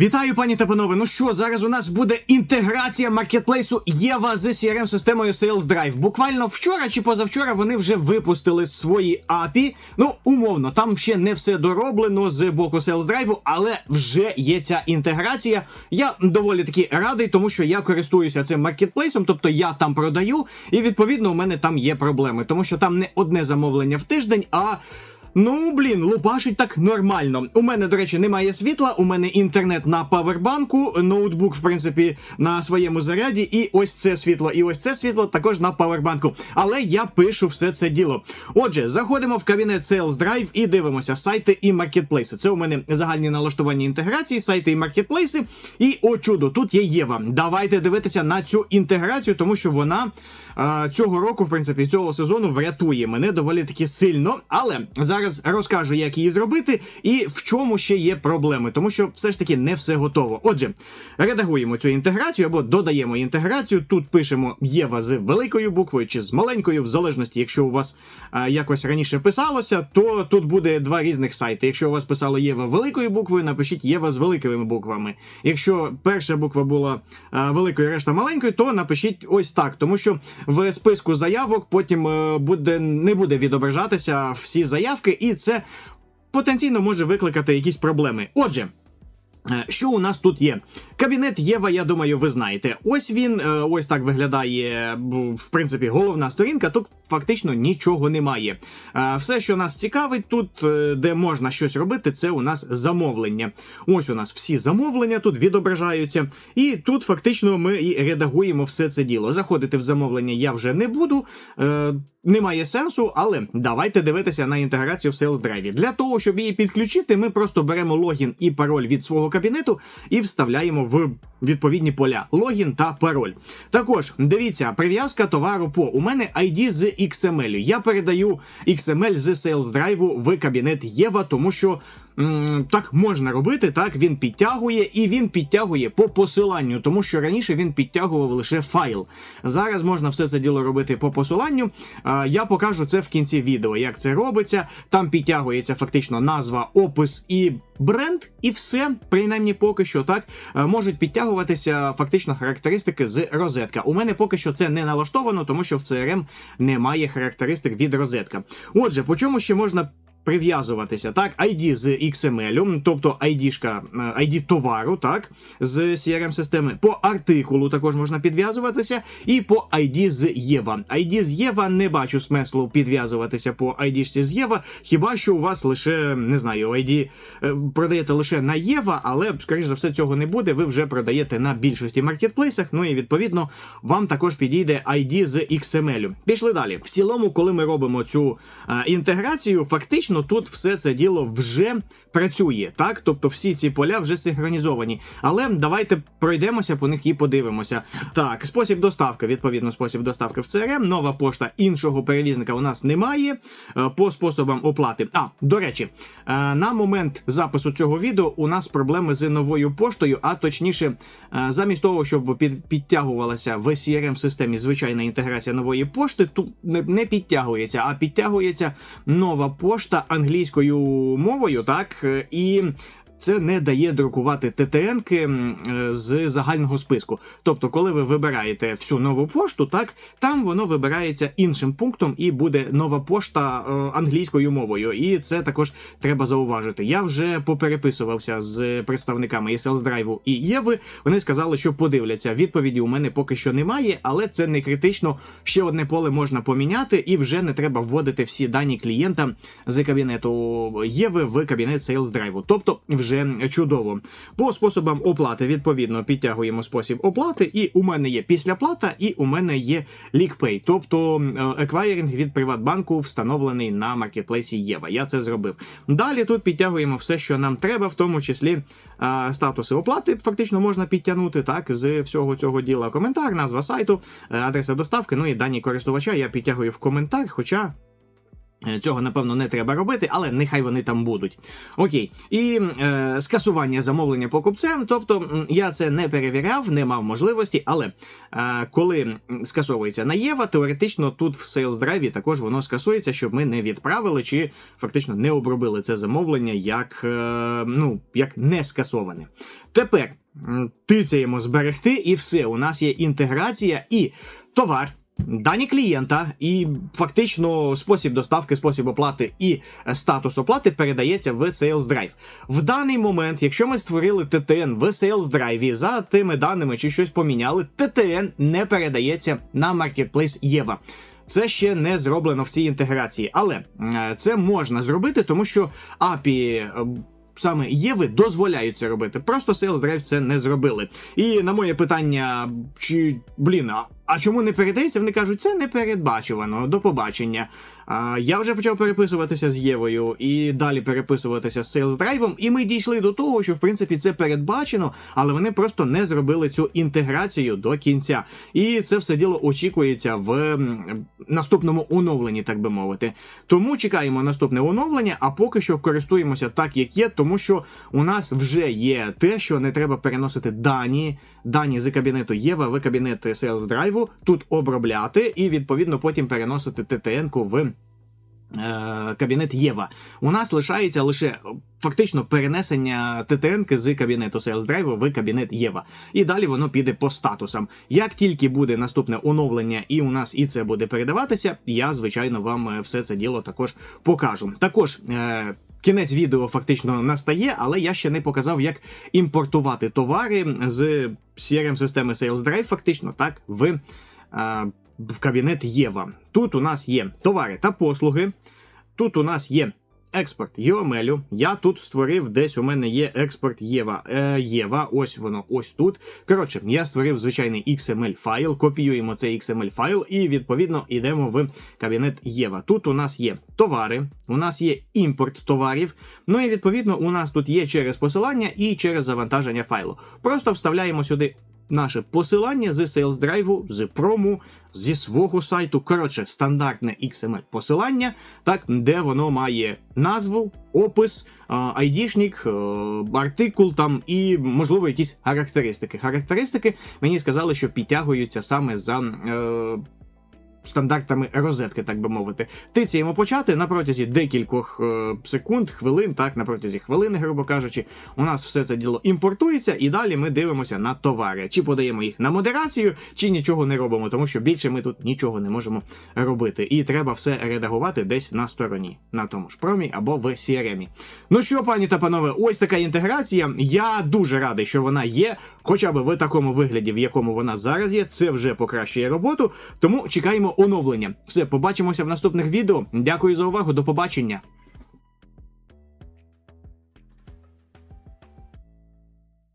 Вітаю, пані та панове. Ну що, зараз у нас буде інтеграція маркетплейсу Єва з crm системою Sales Drive. Буквально вчора чи позавчора вони вже випустили свої API. Ну, умовно, там ще не все дороблено з боку Sales Drive, але вже є ця інтеграція. Я доволі таки радий, тому що я користуюся цим маркетплейсом, тобто я там продаю, і відповідно у мене там є проблеми, тому що там не одне замовлення в тиждень, а. Ну, блін, лупашить так нормально. У мене, до речі, немає світла. У мене інтернет на павербанку, ноутбук, в принципі, на своєму заряді. І ось це світло, і ось це світло також на павербанку. Але я пишу все це діло. Отже, заходимо в кабінет Sales Drive і дивимося сайти і маркетплейси. Це у мене загальні налаштування інтеграції, сайти і маркетплейси. І о чудо, тут є Єва. Давайте дивитися на цю інтеграцію, тому що вона цього року, в принципі, цього сезону врятує мене доволі таки сильно. Але зараз розкажу, як її зробити, і в чому ще є проблеми, тому що все ж таки не все готово. Отже, редагуємо цю інтеграцію або додаємо інтеграцію. Тут пишемо Єва з великою буквою чи з маленькою, в залежності, якщо у вас а, якось раніше писалося, то тут буде два різних сайти. Якщо у вас писало Єва великою буквою, напишіть Єва з великими буквами. Якщо перша буква була а, великою, решта маленькою, то напишіть ось так, тому що в списку заявок потім е, буде не буде відображатися всі заявки, і це потенційно може викликати якісь проблеми. Отже. Е, Що у нас тут є? Кабінет Єва, я думаю, ви знаєте. Ось він, е, ось так виглядає, в принципі, головна сторінка. Тут фактично нічого немає. Е, Все, що нас цікавить, тут, де можна щось робити, це у нас замовлення. Ось у нас всі замовлення тут відображаються. І тут фактично ми і редагуємо все це діло. Заходити в замовлення я вже не буду. Немає сенсу, але давайте дивитися на інтеграцію в Sales Drive. Для того, щоб її підключити, ми просто беремо логін і пароль від свого кабінету і вставляємо в відповідні поля логін та пароль. Також дивіться, прив'язка товару по у мене ID з XML. Я передаю XML з Sales Drive в кабінет Єва, тому що. Так можна робити, так він підтягує і він підтягує по посиланню, тому що раніше він підтягував лише файл. Зараз можна все це діло робити по посиланню. Я покажу це в кінці відео, як це робиться. Там підтягується фактично назва, опис і бренд, і все, принаймні поки що так, можуть підтягуватися фактично характеристики з розетка. У мене поки що це не налаштовано, тому що в CRM немає характеристик від розетка. Отже, по чому ще можна. Прив'язуватися, так, ID з XML, тобто ID-шка, е, ID товару, так, з CRM-системи. По артикулу також можна підв'язуватися, і по ID з Єва. ID з Єва не бачу смислу підв'язуватися по ID з Єва, хіба що у вас лише, не знаю, ID е, продаєте лише на Єва, але, скоріш за все, цього не буде. Ви вже продаєте на більшості маркетплейсах, ну і відповідно вам також підійде ID з XML. Пішли далі. В цілому, коли ми робимо цю е, інтеграцію, фактично тут все це діло вже працює, так? Тобто всі ці поля вже синхронізовані. Але давайте пройдемося по них і подивимося. Так, спосіб доставки, відповідно, спосіб доставки в CRM, нова пошта іншого перевізника у нас немає. Е, По способам оплати. А, до речі, е, на момент запису цього відео у нас проблеми з новою поштою, а точніше, е, замість того, щоб під, підтягувалася в crm системі звичайна інтеграція нової пошти, тут не підтягується, а підтягується нова пошта англійською мовою, так е, і. Це не дає друкувати ТТНки е, з загального списку. Тобто, коли ви вибираєте всю нову пошту, так там воно вибирається іншим пунктом, і буде нова пошта е, англійською мовою. І це також треба зауважити. Я вже попереписувався з представниками і Drive і Єви. Вони сказали, що подивляться. Відповіді у мене поки що немає, але це не критично. Ще одне поле можна поміняти, і вже не треба вводити всі дані клієнта з кабінету Єви в кабінет Drive. Тобто, вже чудово. По способам оплати, відповідно, підтягуємо спосіб оплати, і у мене є післяплата, і у мене є LeakPay. Тобто е, еквайринг від Приватбанку встановлений на маркетплейсі Єва. Я це зробив. Далі тут підтягуємо все, що нам треба, в тому числі е, статуси оплати. Фактично можна підтягнути так з всього цього діла. Коментар, назва сайту, е, адреса доставки, ну і дані користувача я підтягую в коментар. Хоча. Е, Цього напевно не треба робити, але нехай вони там будуть. Окей, і е, скасування замовлення покупцем. Тобто я це не перевіряв, не мав можливості, але е, коли скасовується на Єва, теоретично тут в Drive також воно скасується, щоб ми не відправили чи фактично не обробили це замовлення як, е, ну, як не скасоване. Тепер тицяємо зберегти, і все. У нас є інтеграція і товар. Дані клієнта і фактично спосіб доставки, спосіб оплати і е, статус оплати передається в Sales Drive. В даний момент, якщо ми створили ТТН в Sales Drive за тими даними чи щось поміняли, ТТН не передається на Marketplace Єва. Це ще не зроблено в цій інтеграції, але е, це можна зробити, тому що API е, саме Єви дозволяють це робити. Просто Sales Drive це не зробили. І на моє питання, чи блін, а, а чому не передається? Вони кажуть, це не передбачувано. До побачення. А, я вже почав переписуватися з Євою і далі переписуватися з Drive, і ми дійшли до того, що в принципі це передбачено, але вони просто не зробили цю інтеграцію до кінця. І це все діло очікується в наступному оновленні, так би мовити. Тому чекаємо наступне оновлення, а поки що користуємося так, як є, тому що у нас вже є те, що не треба переносити дані, дані з кабінету Єва в кабінет Drive, тут обробляти і відповідно потім переносити ТТН-ку в. Е, Кабінет Єва. У нас лишається лише е, фактично перенесення ТТН з кабінету Sales Drive в кабінет Єва. І далі воно піде по статусам. Як тільки буде наступне оновлення, і у нас і це буде передаватися, я звичайно вам е, все це діло також покажу. Також. Кінець відео фактично настає, але я ще не показав, як імпортувати товари з crm системи Sales Drive, фактично так, в, в кабінет Єва. Тут у нас є товари та послуги. Тут у нас є експорт UML. Я тут створив десь у мене є експорт Єва. Е, Єва, ось воно, ось тут. Коротше, я створив звичайний XML файл, копіюємо цей XML файл і відповідно йдемо в кабінет Єва. Тут у нас є товари, у нас є імпорт товарів. Ну і відповідно у нас тут є через посилання і через завантаження файлу. Просто вставляємо сюди наше посилання з Sales Drive, з прому, зі свого сайту. Коротше, стандартне XML посилання, так, де воно має назву, опис, айдішник, е, артикул там і, можливо, якісь характеристики. Характеристики мені сказали, що підтягуються саме за. Стандартами розетки, так би мовити, тицяємо почати на протязі декількох е, секунд, хвилин, так, на протязі хвилини, грубо кажучи, у нас все це діло імпортується, і далі ми дивимося на товари. Чи подаємо їх на модерацію, чи нічого не робимо, тому що більше ми тут нічого не можемо робити. І треба все редагувати десь на стороні, на тому ж промі або в CRM. Ну що, пані та панове, ось така інтеграція. Я дуже радий, що вона є, хоча б в такому вигляді, в якому вона зараз є. Це вже покращує роботу. Тому чекаємо оновлення. Все, побачимося в наступних відео. Дякую за увагу. До побачення.